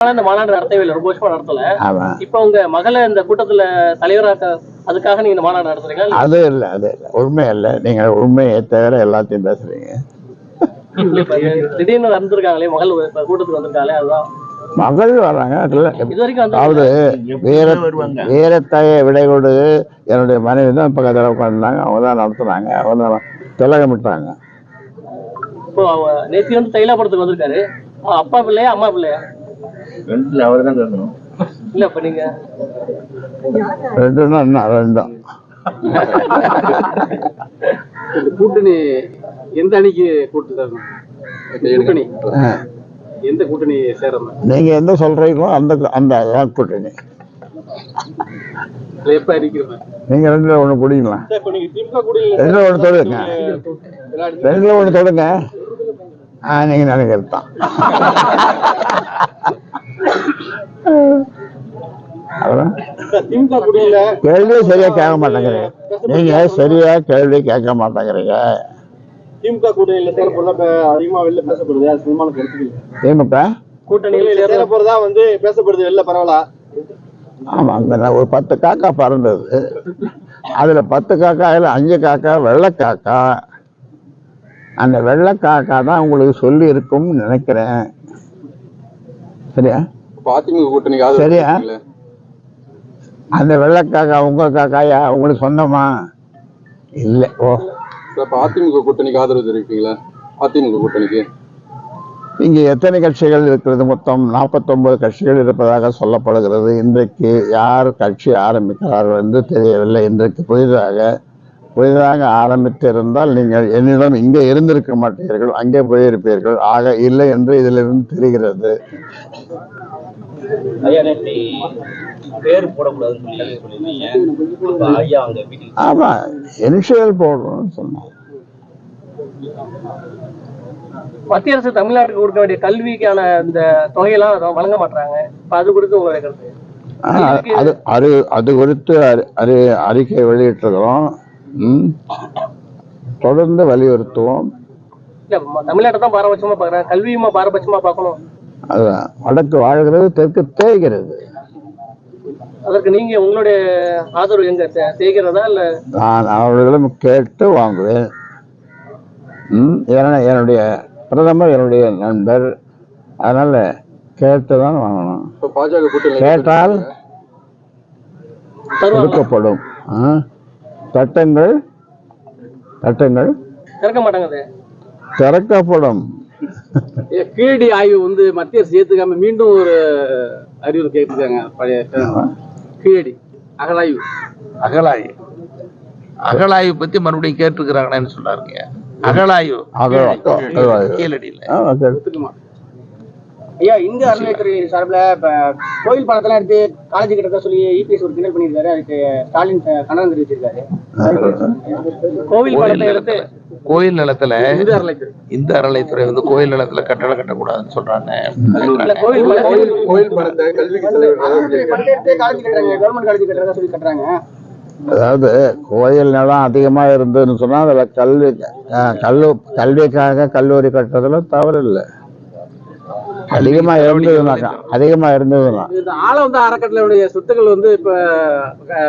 இந்த மாநாடு நடத்தவே இல்லை. ரொம்ப வருஷமா நடத்தல. இப்ப உங்க மகளை இந்த கூட்டத்துல தலைவராக்க அதுக்காக நீங்க இந்த மாநாடு நடத்துறீங்களா இல்ல? அது இல்லை அது இல்லை. உண்மை இல்லை. நீங்கள் உண்மையை தவிர எல்லாத்தையும் பேசுறீங்க. திடீர்னு வந்திருக்காங்களே மகள் கூட்டத்துக்கு வந்திருக்காங்களே அதுதான். மகள் வர்றாங்க அதில் இது வரைக்கும் வந்து அதாவது வீர வீரத்தாயை விடை கொடு என்னுடைய மனைவி தான் பக்கத்தில் உட்காந்துருந்தாங்க அவங்க தான் நடத்துனாங்க. அவங்க தான் திலகமிட்டாங்க. இப்போ அவ நேத்தி வந்து தைலாபுரத்துக்கு வந்திருக்காரு. அவ அப்பா பிள்ளையா அம்மா பிள்ளையா? ரெண்டுல அவர் தான் கேட்கணும் இல்ல இப்ப நீங்க? ரெண்டுன்னா என்ன? ரெண்டும் கூட்டணி எந்த அணிக்கு கூட்டு தரணும்? கூட்டணி. எந்த கூட்டணி சேரணும்? நீங்கள் எந்த சொல்கிறீங்களோ அந்த அந்த கூட்டணி. எப்ப நீங்கள் ரெண்டில் நீங்க திமுக கூட்டணி ரெண்டில் ஒன்று தொடுங்க. ரெண்டில் ஒன்று தொடுங்க. ஆ நீங்கள் நினைக்கிறது தான் கேள்வி சரியா கேட்க மாட்டேங்கிறீங்க. நீங்க சரியா கேள்வி கேட்க மாட்டேங்கிறீங்க? திமுக கூட்டணியில சேர போறதா இப்ப அதிகமா வெளில பேசப்படுது. அது சினிமான கருத்துக்கள் திமுக? கூட்டணியில சேர போறதா வந்து பேசப்படுது. வெளில பரவலா? ஆமா அங்க ஒரு பத்து காக்கா பறந்தது. அதுல பத்து காக்காயில அஞ்சு காக்கா வெள்ளை காக்கா. அந்த வெள்ளை காக்கா தான் உங்களுக்கு சொல்லி இருக்கும்னு நினைக்கிறேன். சரியா? அதிமுக கூட்டணிக்கு சரியா? அந்த வெள்ளை காக்கா உங்க காக்காயா உங்களுக்கு சொந்தமா? இல்லை. ஓ. அதிமுக கூட்டணிக்கு ஆதரவு தெரிவிப்பீங்களா அதிமுக கூட்டணிக்கு? இங்கே எத்தனை கட்சிகள் இருக்கிறது மொத்தம்? நாற்பத்தொன்பது கட்சிகள் இருப்பதாக சொல்லப்படுகிறது. இன்றைக்கு யார் கட்சி ஆரம்பிக்கிறார்கள் என்று தெரியவில்லை. இன்றைக்கு புதிதாக புதிதாக ஆரம்பித்திருந்தால் நீங்கள் என்னிடம் இங்கே இருந்திருக்க மாட்டீர்கள் அங்கே போயிருப்பீர்கள். ஆக இல்லை என்று இதிலிருந்து தெரிகிறது. ஆமா இனிஷியல் போடணும்னு சொன்னாங்க. மத்திய அரசு தமிழ்நாட்டுக்கு கொடுக்க வேண்டிய கல்விக்கான இந்த தொகையெல்லாம் வழங்க மாட்டாங்க இப்ப அது குறித்து உங்களுடைய கருத்து? அது அது அது குறித்து அறி அறி அறிக்கை வெளியிட்டிருக்கிறோம். தொடர்ந்து வலியுறுத்துவோம். இல்ல ம- தமிழ்நாட்டை தான் பாரபட்சமா பாக்குறாங்க கல்வியுமா பாரபட்சமா பார்க்கணும். அதுதான். வடக்கு வாழ்கிறது தெற்கு தேய்கிறது. அதற்கு நீங்க உங்களுடைய ஆதரவு எங்க? தேய்கிறதா இல்ல? நான் அவர்களிடம் கேட்டு வாங்குவேன். ம், ஏன்னா என்னுடைய பிரதமர் என்னுடைய நண்பர். அதனால கேட்டு தான் வாங்கணும். கேட்டால் கொடுக்கப்படும். ஆ? சட்டங்கள் சட்டங்கள் திறக்க மாட்டாங்க. திறக்கப்படும் கீழடி ஆய்வு வந்து மத்திய அரசு ஏத்துக்காம மீண்டும் ஒரு அறிவுரை கேட்டிருக்காங்க பழைய கீழடி அகலாய்வு அகலாய்வு அகலாய்வு பத்தி மறுபடியும் கேட்டிருக்கிறாங்கன்னு சொன்னாருங்க அகலாய்வு அகழாய்வு. அகழாய்வு. கீழடியில ஐயா இந்து அறநிலையத்துறை சார்பில் இப்ப கோயில் பணத்தெல்லாம் எடுத்து காலேஜ் கிட்ட சொல்லி இபிஎஸ் ஒரு கிண்டல் பண்ணியிருக்காரு. அதுக்கு ஸ்டாலின் கண்டனம் தெரிவிச்சிருக்காரு. கோவில் படத்தை எடுத்து கோயில் நிலத்துல இந்து அறநிலைத்துறை வந்து கோயில் நிலத்துல கட்டடம் கட்டக்கூடாதுன்னு சொல்றாங்க பணத்தை பணத்தை அதாவது கோயில் நிலம் அதிகமா இருந்ததுன்னு சொன்னா அதுல கல்வி கல்லு கல்விக்காக கல்லூரி கட்டுறதுல தவறு இல்லை அதிகமா இருந்ததுனாக்கா அதிகமா இருந்ததுன்னா இந்த ஆள வந்து அறக்கட்டளையுடைய சொத்துக்கள் வந்து இப்ப